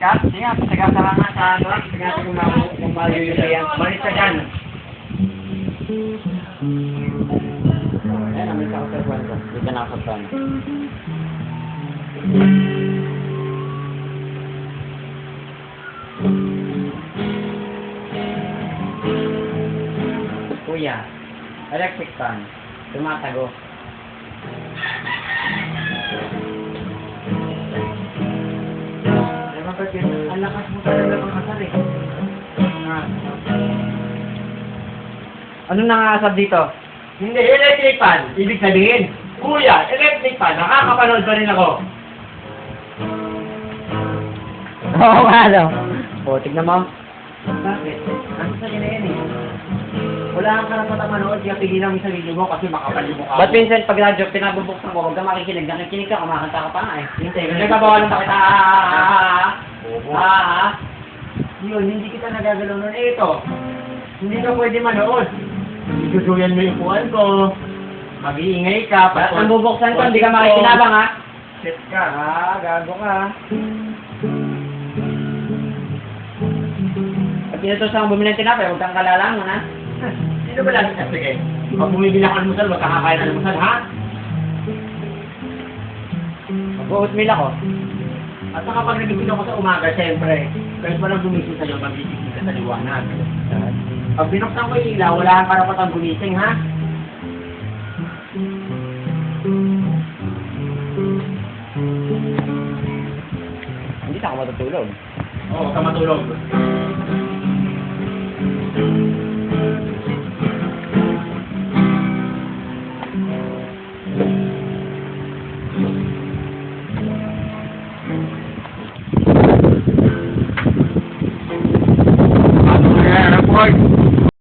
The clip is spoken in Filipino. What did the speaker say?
Kat, sige, taga sa nga sa ano, taga sa kumamu, kung maluyulian. Malis ka dyan. Ayan, namin sa kasabuan ko. Hindi ka nakasabtan. Kuya, electric fan, tumatago. Yun, ang lakas mo talaga makasal eh. Ah. Ano nangasab dito? Hindi, electric fan. Ibig sabihin, kuya, electric fan. Nakakapanood pa rin ako. Oo nga, no? O, tignan mo. Bakit? Ano sa na yan eh? Wala kang karapatang manood, kaya pigilan mo yung sarili mo kasi makapal yung mukha Ba't mo. Vincent, pag radyo, pinabubuksan ko, huwag ka makikinig. Nakikinig ka, kumakanta ka pa nga eh. Hintay, nagbabawalan pa kita. Ah, ah, ah, ah, ah, ah. Yun, hindi kita nagagalaw nun. Eh, ito. Hindi ka pwede manood. Isusuyan mo yung kuwan ko. Mag-iingay ka. Ba't nang bubuksan ko, hindi ka makikinabang ha? Shit ka. Ah, gago ka. Pag pinutos ang bumili ng tinapay, huwag kang kalalangon ha? Sino ba lagi sa sige? Pag bumibili ako ng almusal, wag kakakain ng almusal, ha? Mag-oatmeal ako. At saka pag nagising ako sa umaga, siyempre, kahit walang gumising sa'yo, magigising ka sa liwanag. Pag binuksan ko yung ilaw, wala kang karapatang gumising, ha? Hindi na ako matutulog. Oo, huwag ka matulog. Ano na yan, Ford?